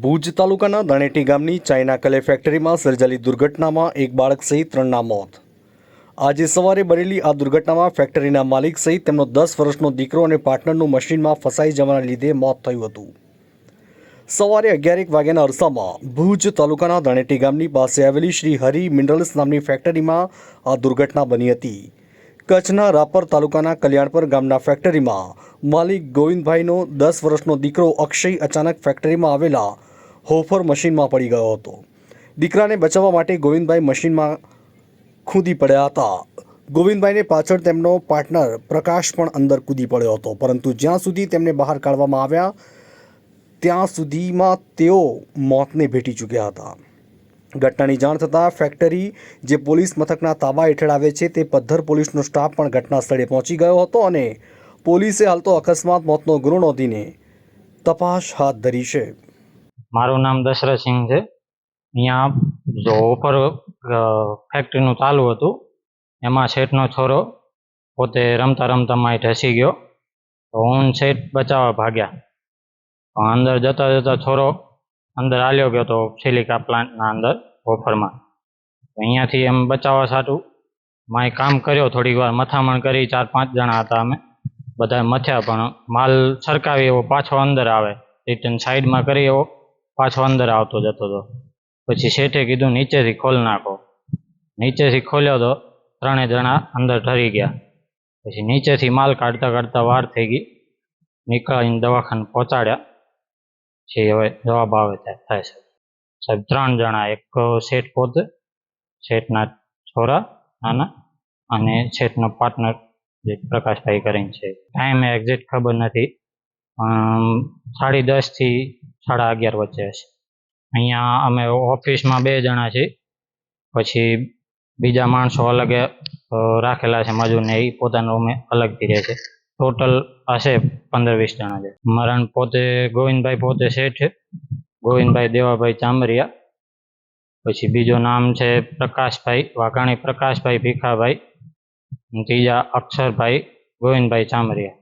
ભુજ તાલુકાના દાણેટી ગામની ચાઇના કલે ફેક્ટરીમાં સર્જાયેલી દુર્ઘટનામાં એક બાળક સહિત ત્રણના મોત. આજે સવારે બનેલી આ દુર્ઘટનામાં ફેક્ટરીના માલિક સહિત તેમનો દસ વર્ષનો દીકરો અને પાર્ટનરનું મશીનમાં ફસાઈ જવાના લીધે મોત થયું હતું. સવારે અગિયારેક વાગ્યાના અરસામાં ભુજ તાલુકાના દાણેટી ગામની પાસે આવેલી શ્રી હરિ મિનરલ્સ નામની ફેક્ટરીમાં આ દુર્ઘટના બની હતી. કચ્છના રાપર તાલુકાના કલ્યાણપર ગામના ફેક્ટરીમાં માલિક ગોવિંદભાઈનો દસ વર્ષનો દીકરો અક્ષય અચાનક ફેક્ટરીમાં આવેલા હોફર મશીનમાં પડી ગયો હતો. દીકરાને બચાવવા માટે ગોવિંદભાઈ મશીનમાં ખૂદી પડ્યા હતા. ગોવિંદભાઈને પાછળ તેમનો પાર્ટનર પ્રકાશ પણ અંદર કૂદી પડ્યો હતો, પરંતુ જ્યાં સુધી તેમને બહાર કાઢવામાં આવ્યા, ત્યાં સુધીમાં તેઓ મોતને ભેટી ચૂક્યા હતા. ઘટનાની જાણ થતાં ફેક્ટરી જે પોલીસ મથકના તાબા હેઠળ આવે છે તે પદ્ધર પોલીસનો સ્ટાફ પણ ઘટના સ્થળે પહોંચી ગયો હતો અને પોલીસે હાલ તો અકસ્માત મોતનો ગુનો નોંધીને તપાસ હાથ ધરી છે. મારું નામ દશરથસિંહ છે. અહીંયા જો ઓફર ફેક્ટરીનું ચાલુ હતું. એમાં શેઠનો છોરો પોતે રમતા રમતામાં માય ઢસી ગયો. તો હું શેઠ બચાવવા ભાગ્યા. અંદર જતા જતા છોરો અંદર હાલ્યો ગયો તો સિલિકા પ્લાન્ટના અંદર. ઓફરમાં. અહીંયાથી એમ બચાવવા સાટું. માએ કામ કર્યો થોડીક વાર, મથામણ કરી, ચાર પાંચ જણા હતા અમે. બધા મથ્યા, પણ માલ સરકાવી એવો પાછો અંદર આવે. રિટર્ન સાઈડમાં કરી એવો પાછો અંદર આવતો જતો હતો પછી શેઠે કીધું, નીચેથી ખોલ નાખો. નીચેથી ખોલ્યો તો ત્રણેય જણા અંદર ઠરી ગયા. પછી નીચેથી માલ કાઢતા કાઢતા વાર થઈ ગઈ. નીકળીને દવાખાને પહોંચાડ્યા. પછી હવે જવાબ આવે ત્યાં થાય છે. સાહેબ, ત્રણ જણા. એક શેઠ પોતે, શેઠના છોરા, નાના, અને શેઠનો પાર્ટનર જે પ્રકાશભાઈ કરીને છે. ટાઈમ એક્ઝેક્ટ ખબર નથી સાડી દસથી સાડા અગિયાર વચ્ચે હશે. અહીંયા અમે ઓફિસમાં બે જણા છીએ, પછી બીજા માણસો અલગ રાખેલા છે મજૂરને એ પોતાના રૂમે અલગથી રહે છે ટોટલ હશે પંદર વીસ જણા છે. મરણ પોતે, ગોવિંદભાઈ પોતે શેઠ ગોવિંદભાઈ દેવાભાઈ ચામરિયા, પછી બીજું નામ છે પ્રકાશભાઈ, વાઘાણી પ્રકાશભાઈ, ભીખાભાઈ ત્રીજા અક્ષરભાઈ ગોવિંદભાઈ ચામરિયા.